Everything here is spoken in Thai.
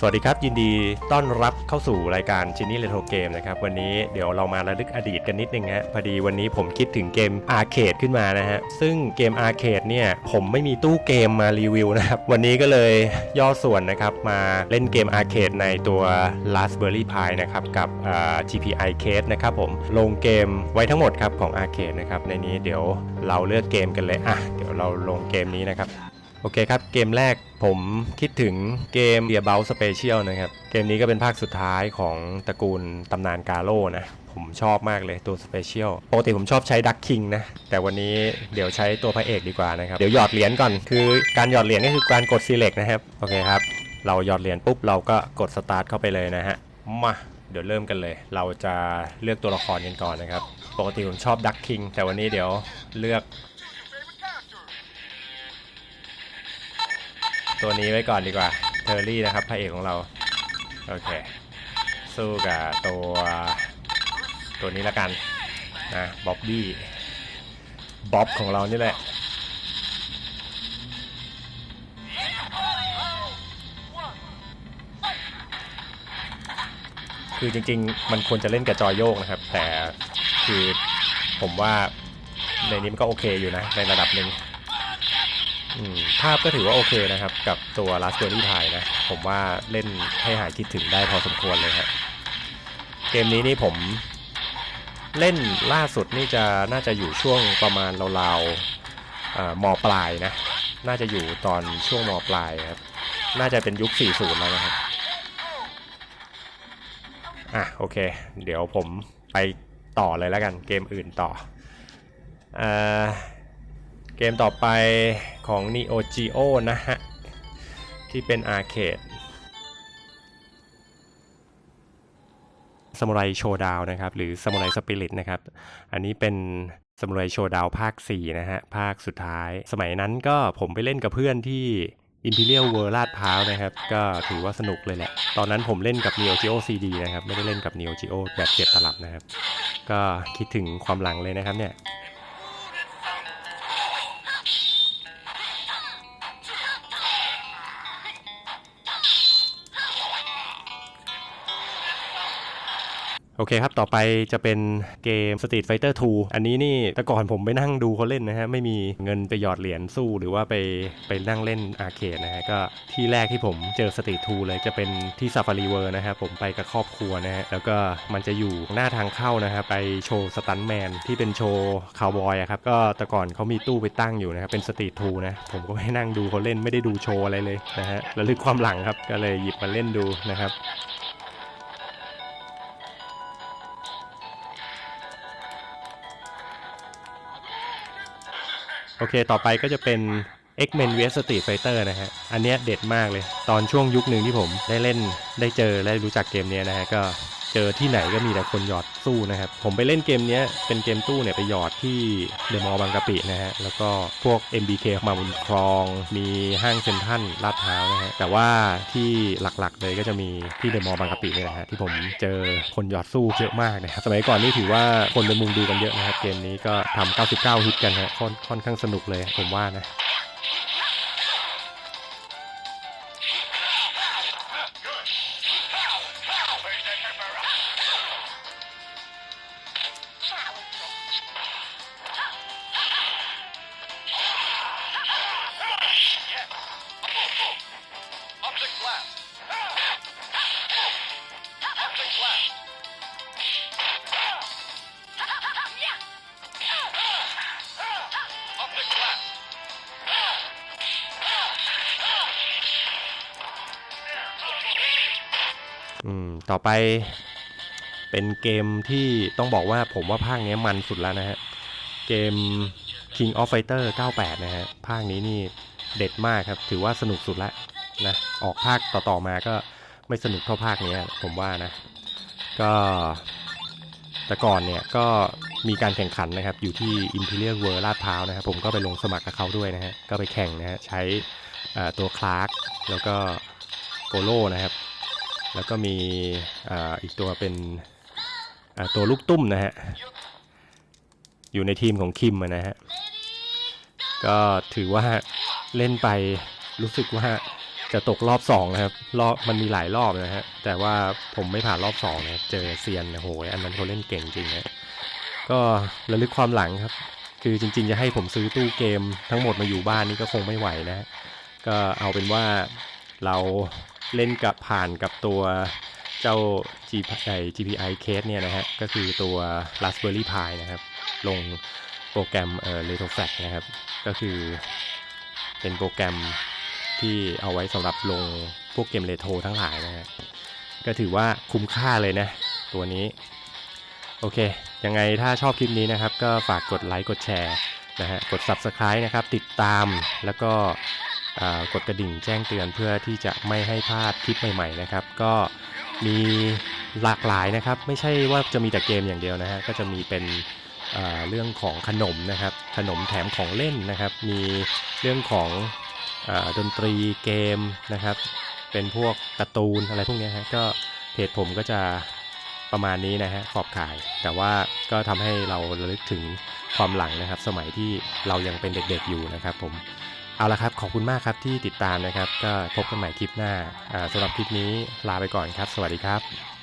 สวัสดีครับ ยินดีต้อนรับเข้าสู่รายการ g ินี่เ t โ o เกมนะครับวันนี้เดี๋ยวเรามาระลึกอดีตกันนิดนึงฮะพอดีวันนี้ผมคิดถึงเกมอาร์เคดขึ้นมานะฮะซึ่งเกมอาร์เคดเนี่ยผมไม่มีตู้เกมมารีวิวนะครับวันนี้ก็เลยย่อส่วนนะครับมาเล่นเกมอาร์เคดในตัว Raspberry Pi นะครับกับอ่า GPI Case นะครับผมลงเกมไว้ทั้งหมดครับของอาร์เคดนะครับในนี้เดี๋ยวเราเลือกเกมกันเลยอะเดี๋ยวเราลงเกมนี้นะครับ โอเคครับ เกมแรกผมคิดถึงเกม The About Special นะครับ เกมนี้ก็เป็นภาคสุดท้ายของตระกูลตำนานกาโร่นะ ผมชอบมากเลยตัว Special ปกติผมชอบใช้ดักคิงนะ แต่วันนี้เดี๋ยวใช้ตัวพระเอกดีกว่านะครับ เดี๋ยวหยอดเหรียญก่อน คือการหยอดเหรียญก็คือการกด select นะครับ โอเคครับ เราหยอดเหรียญปุ๊บเราก็กด start เข้าไปเลยนะฮะ มาเดี๋ยวเริ่มกันเลย เราจะเลือกตัวละครกันก่อนนะครับ ปกติผมชอบดักคิงแต่วันนี้เดี๋ยวเลือก ตัวนี้ไว้ก่อนดีกว่าเทอร์รี่นะครับพระเอกของเรา โอเค สู้กับตัวตัวนี้ละกันนะบ๊อบบี้บ๊อบของเรานี่แหละคือจริงๆ มันควรจะเล่นกับจอยโยกนะครับ แต่คือผมว่าในนี้มันก็โอเคอยู่นะ ในระดับหนึ่ง ภาพก็ถือว่าโอเคนะครับ กับตัว Raspberry Pi นะ ผมว่าเล่นให้หายคิดถึงได้พอสมควรเลยครับเกมนี้นี่ผมเล่นล่าสุดนี่จะน่าจะอยู่ช่วงประมาณราวๆเอ่อมปลายนะ น่าจะอยู่ตอนช่วงมปลายครับ น่าจะเป็นยุค 40 แล้วนะครับ อะโอเค เดี๋ยวผมไปต่อเลยแล้วกันเกมอื่นต่ออ่อ เกมต่อไปของ Neo Geo นะฮะ ที่เป็นอาร์เคดซ m u r a i Showdown นะครับ หรือ Samurai Spirit นะครับ อันนี้เป็น Samurai Showdown ภาค 4 นะฮะ ภาคสุดท้าย สมัยนั้นก็ผมไปเล่นกับเพื่อนที่ Imperial World ลาดพร้าวนะครับ ก็ถือว่าสนุกเลยแหละ ตอนนั้นผมเล่นกับ Neo Geo CD นะครับ ไม่ได้เล่นกับ Neo Geo แบบเก็บตลับนะครับ ก็คิดถึงความหลังเลยนะครับเนี่ย โอเคครับ ต่อไปจะเป็นเกม Street Fighter 2 อันนี้นี่แต่ก่อนผมไปนั่งดูเขาเล่นนะฮะ ไม่มีเงินไปหยอดเหรียญสู้หรือว่าไปไปนั่งเล่นอาร์เคดนะฮะ ก็ที่แรกที่ผมเจอ Street 2 เลยจะเป็นที่ Safari World นะครับผมไปกับครอบครัวนะฮะ แล้วก็มันจะอยู่หน้าทางเข้านะครับไปโชว์สตันแมนที่เป็นโชว์คาวบอยครับ ก็แต่ก่อนเขามีตู้ไปตั้งอยู่นะครับ เป็น Street 2 นะ ผมก็ไปนั่งดูเขาเล่นไม่ได้ดูโชว์อะไรเลยนะฮะระลึกความหลังครับ ก็เลยหยิบมาเล่นดูนะครับ โอเค ต่อไปก็จะเป็น X-Men vs Street Fighter นะฮะ อันเนี้ยเด็ดมากเลย ตอนช่วงยุคหนึ่งที่ผมได้เล่นได้เจอและรู้จักเกมเนี้ยนะฮะ ก็ เจอที่ไหนก็มีแต่คนหยอดสู้นะครับ ผมไปเล่นเกมนี้เป็นเกมตู้เนี่ยไปหยอดที่เดอะมอลล์บางกะปินะฮะ แล้วก็พวก MBK มาบุญครอง มีห้างเซ็นทรัลลาดพร้าวนะฮะ แต่ว่าที่หลักๆเลยก็จะมีที่เดอะมอลล์บางกะปินี่แหละฮะที่ผมเจอคนหยอดสู้เยอะมากนะครับ สมัยก่อนนี่ถือว่าคนไปมุงดูกันเยอะนะครับ เกมนี้ก็ทำ99ฮิตกันฮะค่อนค่อนข้างสนุกเลยผมว่านะ อืม ต่อไปเป็นเกมที่ต้องบอกว่าผมว่าภาคนี้มันสุดแล้วนะฮะ เกม King of Fighter 98 นะฮะ ภาคนี้นี่เด็ดมากครับ ถือว่าสนุกสุดละนะ ออกภาคต่อๆมาก็ไม่สนุกเท่าภาคนี้ผมว่านะ ก็แต่ก่อนเนี่ยก็มีการแข่งขันนะครับ อยู่ที่ Imperial World ลาดพร้าวนะครับ ผมก็ไปลงสมัครกับเขาด้วยนะฮะ ก็ไปแข่งนะฮะ ใช้ตัวคลาร์กแล้วก็โกโลนะครับ แล้วก็มีอีกตัวเป็นตัวลูกตุ้มนะฮะ อยู่ในทีมของคิมนะฮะ ก็ถือว่าเล่นไปรู้สึกว่าจะตกรอบสองนะครับ รอบมันมีหลายรอบนะฮะ แต่ว่าผมไม่ผ่านรอบสองนะเจอเซียนโอ้โหอันนั้นเขาเล่นเก่งจริงนะก็ระลึกความหลังครับ คือจริง ๆ จะให้ผมซื้อตู้เกมทั้งหมดมาอยู่บ้านนี่ก็คงไม่ไหวนะ ก็เอาเป็นว่าเรา เล่นกับผ่านกับตัวเจ้า G GPI case เนี่ยนะฮะ ก็คือตัว Raspberry Pi นะครับ ลงโปรแกรมเอ่อ RetroFlash นะครับ ก็คือเป็นโปรแกรมที่เอาไว้สำหรับลงพวกเกมเรโทรทั้งหลายนะฮะ ก็ถือว่าคุ้มค่าเลยนะ ตัวนี้ โอเค ยังไงถ้าชอบคลิปนี้นะครับ ก็ฝากกดไลค์กดแชร์นะฮะ กด Subscribe นะครับ ติดตามแล้วก็ กดกระดิ่งแจ้งเตือนเพื่อที่จะไม่ให้พลาดคลิปใหม่ๆนะครับ ก็มีหลากหลายนะครับ ไม่ใช่ว่าจะมีแต่เกมอย่างเดียวนะฮะก็จะมีเป็นเรื่องของขนมนะครับ ขนมแถมของเล่นนะครับ มีเรื่องของอดนตรีเกมนะครับ เป็นพวกการ์ตูนอะไรพวกนี้ฮะก็เพจผมก็จะประมาณนี้นะฮะขอบขาย แต่ว่าก็ทำให้เราระลึกถึงความหลังนะครับ สมัยที่เรายังเป็นเด็กๆอยู่นะครับผม เอาละครับ ขอบคุณมากครับที่ติดตามนะครับ ก็พบกันใหม่คลิปหน้าอ่าสำหรับคลิปนี้ลาไปก่อนครับ สวัสดีครับ